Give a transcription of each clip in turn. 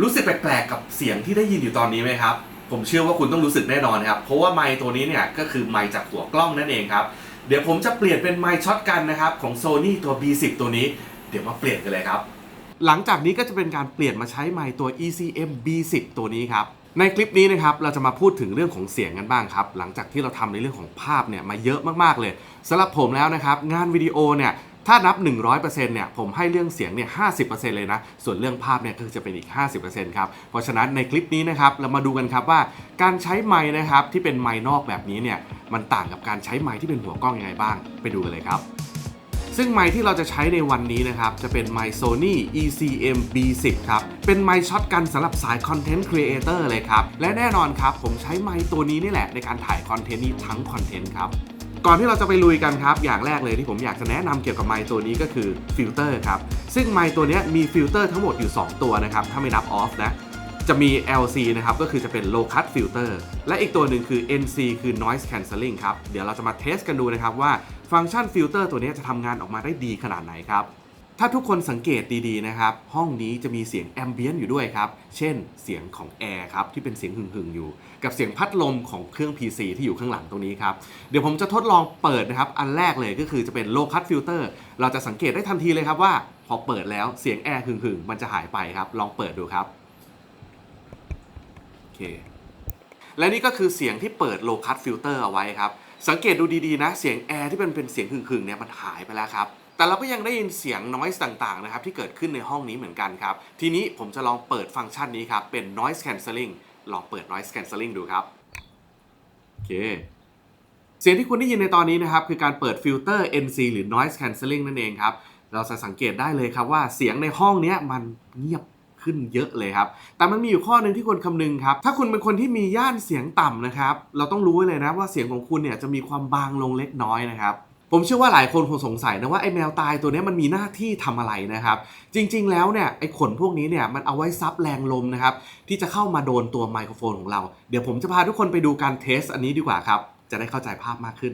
รู้สึกแปลกๆกับเสียงที่ได้ยินอยู่ตอนนี้ไหมครับ ผมเชื่อว่าคุณต้องรู้สึกแน่นอนครับ เพราะว่าไมค์ตัวนี้เนี่ยก็คือไมค์จากหัวกล้องนั่นเองครับ เดี๋ยวผมจะเปลี่ยนเป็นไมค์ช็อตกันนะครับของ Sony ตัว B10 ตัวนี้ เดี๋ยวมาเปลี่ยนกันเลยครับ หลังจากนี้ก็จะเป็นการเปลี่ยนมาใช้ไมค์ตัว ECM B10 ตัวนี้ครับ ในคลิปนี้นะครับเราจะมาพูดถึงเรื่องของเสียงกันบ้างครับ หลังจากที่เราทำในเรื่องของภาพเนี่ยมาเยอะมากๆเลยสำหรับผมแล้วนะครับงานวิดีโอเนี่ย ถ้านับ 100%เนี่ยผมให้เรื่องเสียงเนี่ย50%เลยนะ ส่วนเรื่องภาพเนี่ยก็จะเป็นอีก 50%ครับ เพราะฉะนั้นในคลิปนี้นะครับเรามาดูกันครับว่าการใช้ไมค์นะครับที่เป็นไมค์นอกแบบนี้เนี่ยมันต่างกับการใช้ไมค์ที่เป็นหัวกล้องยังไงบ้าง ไปดูกันเลยครับซึ่งไมค์ที่เราจะใช้ในวันนี้นะครับ จะเป็นไมค์ Sony ECM B10 ครับ เป็นไมค์ช็อตกันสำหรับสายคอนเทนต์ครีเอเตอร์เลยครับ และแน่นอนครับ ผมใช้ไมค์ตัวนี้นี่แหละในการถ่ายคอนเทนต์นี้ทั้งคอนเทนต์ครับ ก่อนที่เราจะไปลุยกันครับ อย่างแรกเลยที่ผมอยากจะแนะนำเกี่ยวกับไมค์ตัวนี้ก็คือฟิลเตอร์ครับ ซึ่งไมค์ตัวนี้มีฟิลเตอร์ทั้งหมดอยู่ 2 ตัวนะครับ ถ้าไม่นับออฟนะ จะมี LC นะครับ ก็คือจะเป็น low cut filter และอีกตัวหนึ่งคือ NC คือ noise cancelling ครับ เดี๋ยวเราจะมาเทสกันดูนะครับว่าฟังก์ชันฟิลเตอร์ตัวนี้จะทำงานออกมาได้ดีขนาดไหนครับ ถ้าทุกคนสังเกตดีๆนะครับ ห้องนี้จะมีเสียงแอมเบียนอยู่ด้วยครับ เช่นเสียงของแอร์ครับที่เป็นเสียงหึ่งๆอยู่ กับเสียงพัดลมของเครื่อง PC ที่อยู่ข้างหลังตรงนี้ครับ เดี๋ยวผมจะทดลองเปิดนะครับ อันแรกเลยก็คือจะเป็น low cut filter เราจะสังเกตได้ทันทีเลยครับว่า พอเปิดแล้วเสียงแอร์หึ่งๆมันจะหายไปครับ ลองเปิดดูครับโอเคและนี่ก็คือเสียงที่เปิด low cut filter เอาไว้ครับ สังเกตดูดีๆนะ เสียงแอร์ที่มันเป็นเสียงหึ่งๆเนี่ยมันหายไปแล้วครับ แต่เราก็ยังได้ยินเสียง noise ต่างๆนะครับที่เกิดขึ้นในห้องนี้เหมือนกันครับ ทีนี้ผมจะลองเปิดฟังก์ชันนี้ครับ เป็น noise cancelling ลองเปิด noise cancelling ดูครับ โอเค เสียงที่คุณได้ยินในตอนนี้นะครับ คือการเปิดฟิลเตอร์ NC หรือ noise cancelling นั่นเองครับ เราจะสังเกตได้เลยครับว่าเสียงในห้องนี้มันเงียบขึ้นเยอะเลยครับ แต่มันมีอยู่ข้อหนึ่งที่ควรคำนึงครับ ถ้าคุณเป็นคนที่มีย่านเสียงต่ำนะครับ เราต้องรู้ไว้เลยนะว่าเสียงของคุณเนี่ยจะมีความบางลงเล็กน้อยนะครับ ผมเชื่อว่าหลายคนคงสงสัยนะว่าไอ้แมวตายตัวนี้มันมีหน้าที่ทำอะไรนะครับ จริงๆแล้วเนี่ยไอ้ขนพวกนี้เนี่ยมันเอาไว้ซับแรงลมนะครับที่จะเข้ามาโดนตัวไมโครโฟนของเรา เดี๋ยวผมจะพาทุกคนไปดูการเทสอันนี้ดีกว่าครับ จะได้เข้าใจภาพมากขึ้น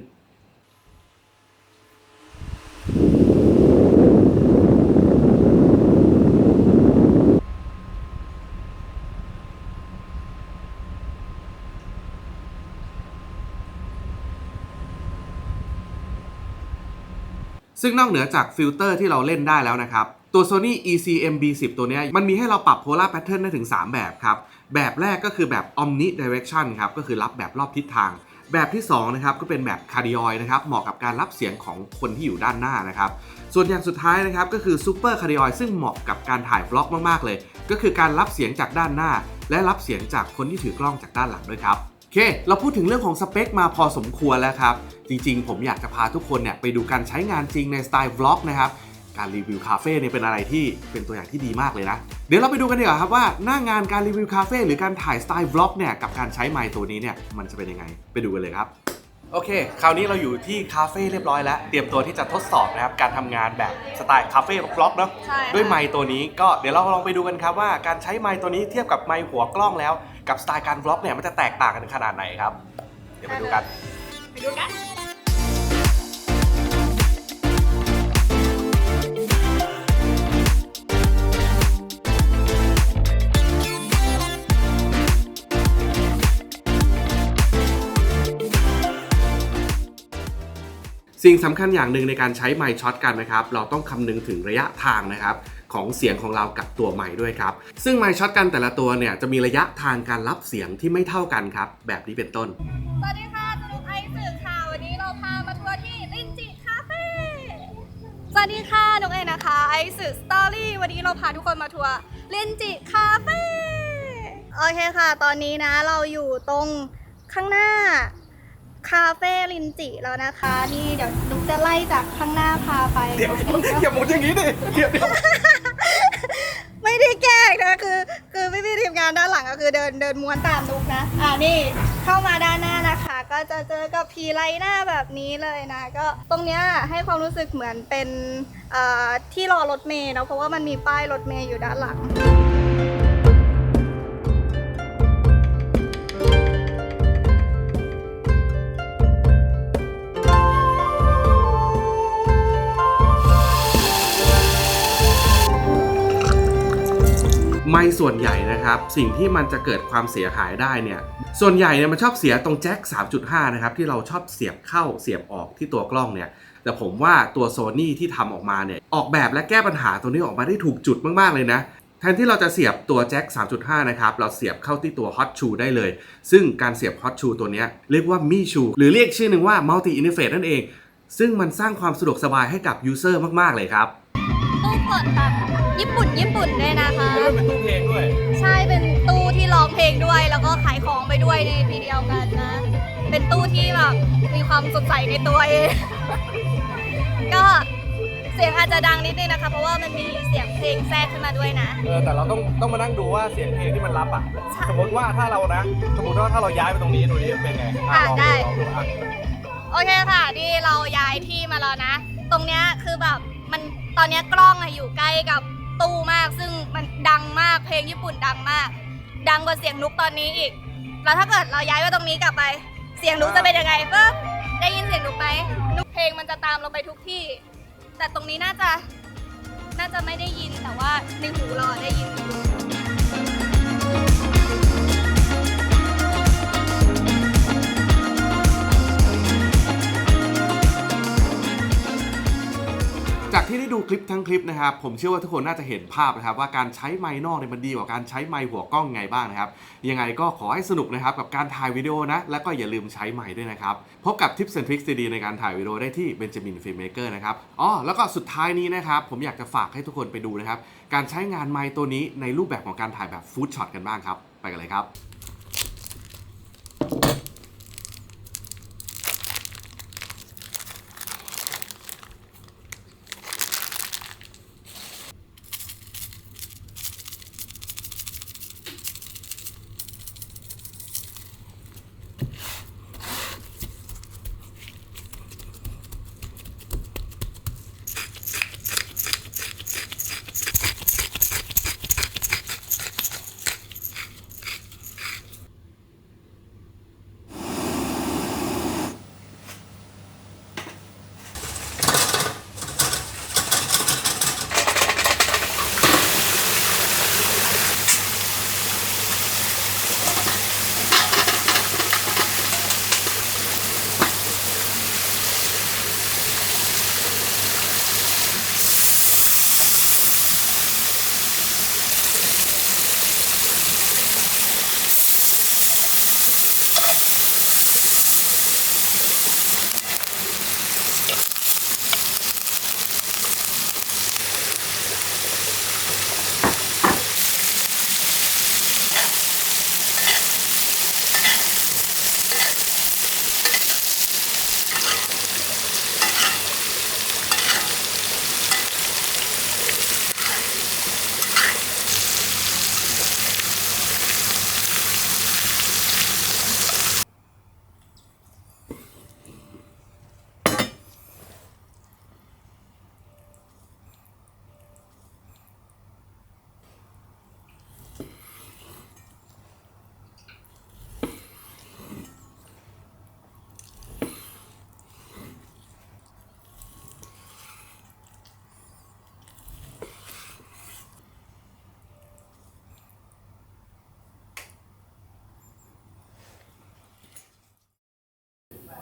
ซึ่งนอกเหนือจากฟิลเตอร์ที่เราเล่นได้แล้วนะครับ ตัว Sony ECM B10 ตัวนี้มันมีให้เราปรับ polar pattern ได้ถึง 3 แบบครับ แบบแรกก็คือแบบ omni direction ครับ ก็คือรับแบบรอบทิศทาง แบบที่2นะครับก็เป็นแบบ cardioid นะครับ เหมาะกับการรับเสียงของคนที่อยู่ด้านหน้านะครับ ส่วนอย่างสุดท้ายนะครับก็คือ super cardioid ซึ่งเหมาะกับการถ่าย vlog มากๆเลย ก็คือการรับเสียงจากด้านหน้า และรับเสียงจากคนที่ถือกล้องจากด้านหลังด้วยครับ ค เราพูดถึงเรื่องของสเปคมาพอสมควรแล้วครับ จริงๆ ผมอยากจะพาทุกคนเนี่ยไปดูการใช้งานจริงในสไตล์วล็อกนะครับ การรีวิวคาเฟ่เนี่ยเป็นอะไรที่เป็นตัวอย่างที่ดีมากเลยนะ เดี๋ยวเราไปดูกันดีกว่าครับว่าหน้างานการรีวิวคาเฟ่หรือการถ่ายสไตล์วล็อกเนี่ยกับการใช้ไมค์ตัวนี้เนี่ยมันจะเป็นยังไง ไปดูกันเลยครับ โอเค คราวนี้เราอยู่ที่คาเฟ่เรียบร้อยแล้ว เตรียมตัวที่จะทดสอบนะครับการทำงานแบบสไตล์คาเฟ่บล็อกเนาะ ใช่ค่ะ ด้วยไมค์ตัวนี้ก็เดี๋ยวเราลองไปดูกันครับว่าการใช้ไมค์ตัวนี้เทียบกับไมค์หัวกล้องแล้ว กับสไตล์การบล็อกเนี่ยมันจะแตกต่างกันขนาดไหนครับ เดี๋ยวไปดูกัน ไปดูกันสิ่งสำคัญอย่างหนึ่งในการใช้ไมค์ช็อตกันนะครับ เราต้องคำนึงถึงระยะทางนะครับ ของเสียงของเรากับตัวไมค์ด้วยครับ ซึ่งไมค์ช็อตกันแต่ละตัวเนี่ยจะมีระยะทางการรับเสียงที่ไม่เท่ากันครับ แบบนี้เป็นต้น สวัสดีค่ะสนุกไอซ์สื่อค่ะ วันนี้เราพามาทัวร์ที่ลินจิคาเฟ่สวัสดีค่ะนุกเอนะคะไอซ์สื่อสตอรี่วันนี้เราพาทุกคนมาทัวร์ลินจิคาเฟ่โอเคค่ะ ตอนนี้นะเราอยู่ตรงข้างหน้าคาเฟ่ลินจิแล้วนะคะ นี่เดี๋ยวนุกจะไล่จากข้างหน้าพาไป เดี๋ยวอย่าหมุนอย่างนี้ดิเดี๋ยวเดี๋ยวไม่ได้แกล้ง นะคือคือพี่พี่ทีมงานด้านหลังก็คือเดินเดินม้วนตามนุกนะ อ่านี่เข้ามาด้านหน้านะคะ ก็จะเจอกับพีไลหน้าแบบนี้เลยนะ ก็ตรงเนี้ยให้ความรู้สึกเหมือนเป็นอ่อที่รอรถเมล์เนาะเพราะว่ามันมีป้ายรถเมล์อยู่ด้านหลัง ไม่ส่วนใหญ่นะครับ สิ่งที่มันจะเกิดความเสียหายได้เนี่ย ส่วนใหญ่เนี่ยมันชอบเสียตรงแจ็ค 3.5 นะครับ ที่เราชอบเสียบเข้าเสียบออกที่ตัวกล้องเนี่ย แต่ผมว่าตัว Sony ที่ทำออกมาเนี่ย ออกแบบและแก้ปัญหาตัวนี้ออกมาได้ถูกจุดมาก ๆ เลยนะแทนที่เราจะเสียบตัวแจ็ค 3.5 นะครับ เราเสียบเข้าที่ตัว Hot Shoe ได้เลย ซึ่งการเสียบ Hot Shoe ตัวนี้เรียกว่า Mi Shoe หรือเรียกชื่อหนึ่งว่า Multi Interface นั่นเอง ซึ่งมันสร้างความสะดวกสบายให้กับ User มาก ๆ เลยครับตู้เปิดแบบ ญี่ปุ่นญี่ปุ่นด้วยนะคะ แล้วมันเป็นตู้เพลงด้วยใช่เป็นตู้ที่ร้องเพลงด้วย แล้วก็ขายของไปด้วยในทีเดียวกันนะ เป็นตู้ที่แบบมีความสดใสในตัวเอง ก็เสียงอาจจะดังนิดนึงนะคะ เพราะว่ามันมีเสียงเพลงแทรกขึ้นมาด้วยนะ เออแต่เราต้องต้องมานั่งดูว่าเสียงเพลงที่มันรับอะ สมมติว่าถ้าเรานะ สมมติว่าถ้าเราย้ายไปตรงนี้ตรงนี้เป็นไงอะลองได้ลองดูอะโอเคค่ะนี่เราย้ายที่มาแล้วนะ ตรงเนี้ยคือแบบมันตอนเนี้ยกล้องอะอยู่ใกล้กับ ตู้มาก ซึ่งมันดังมากเพลงญี่ปุ่นดังมาก ดังกว่าเสียงนุกตอนนี้อีก แล้วถ้าเกิดเราย้ายไปตรงนี้กลับไป เสียงนุกจะเป็นยังไงก็ได้ยินเสียงนุกไหมนุกเพลงมันจะตามเราไปทุกที่ แต่ตรงนี้น่าจะน่าจะไม่ได้ยินแต่ว่าในหูเราอะได้ยิน ที่ได้ดูคลิปทั้งคลิปนะครับ ผมเชื่อว่าทุกคนน่าจะเห็นภาพนะครับ ว่าการใช้ไมค์นอกเนี่ยมันดีกว่าการใช้ไมค์หัวกล้องไงบ้างนะครับ ยังไงก็ขอให้สนุกนะครับกับการถ่ายวิดีโอนะ แล้วก็อย่าลืมใช้ไมค์ด้วยนะครับ พบกับทิปส์ทริคดีๆในการถ่ายวิดีโอได้ที่ Benjamin Filmmaker นะครับอ๋อแล้วก็สุดท้ายนี้นะครับผมอยากจะฝากให้ทุกคนไปดูนะครับการใช้งานไมค์ตัวนี้ในรูปแบบของการถ่ายแบบฟู้ดช็อตกันบ้างครับไปกันเลยครับ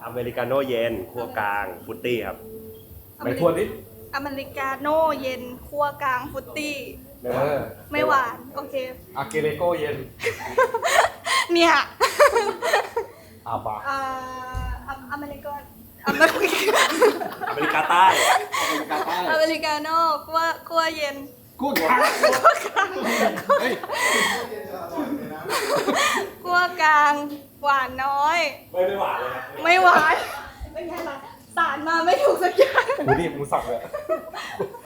อเมริกาโน่เย็นคั่วกลางฟุตตี้ครับไหนทวนดิอเมริกาโน่เย็นคั่วกลางฟุตตี้ เออไม่หวาน โอเค อาเกเลโก้เย็นเนี่ยอาบะเอ่อออเมริกาอเมริกาอเมริกาใต้อเมริกาโน่คั่วคั่วเย็นกูดทักเฮ้ยคั่วกลาง หวานน้อย ไม่ได้หวานเลยนะไม่หวานเป็นไงล่ะสารมาไม่ถูกสักอย่างกูนี่มึงสับเลย